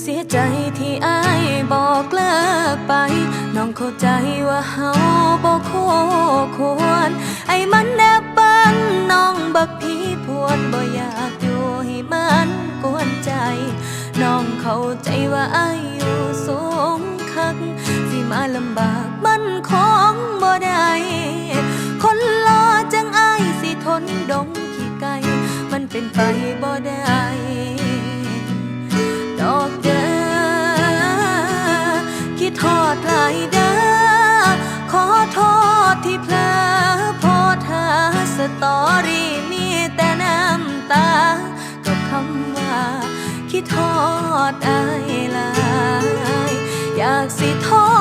เสียใจที่อายบอกเลิกไป น้องเข้าใจว่าเฮาบ่คู่ควร ไอ้มันแนบบังน้องบักพีพวนบ่อยากอยู่ให้มันกวนใจ น้องเข้าใจว่าอายอยู่สูงคักสิมาลำบากมันคงบ่ได้คนรอจังอายสิทนดงขี้ไก่มันเป็นไปบ่ได้ด ดอายลาย อยากสิทอ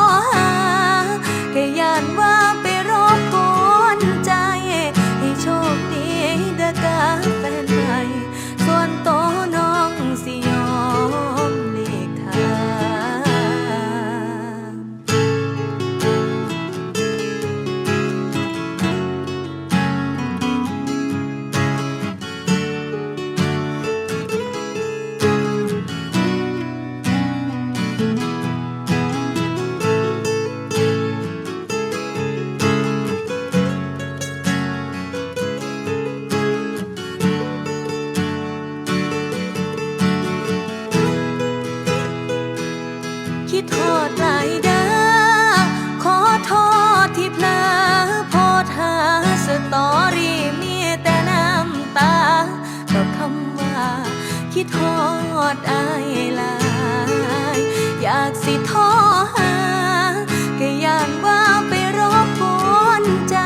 คิดโทษหลายเด้อขอโทษที่เพลอโพสต์หาสตอรี่มีแต่น้ำตากับคำว่า คิดโทษอาากสิท้อหาก็ย่านว่าไปรบกวนใจ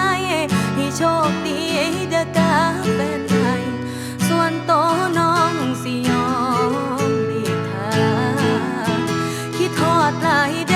ให้โชคดีเด้อกาเป็นไทยส่วนโตน้องสิยอมดีทาคิดทอดลายเด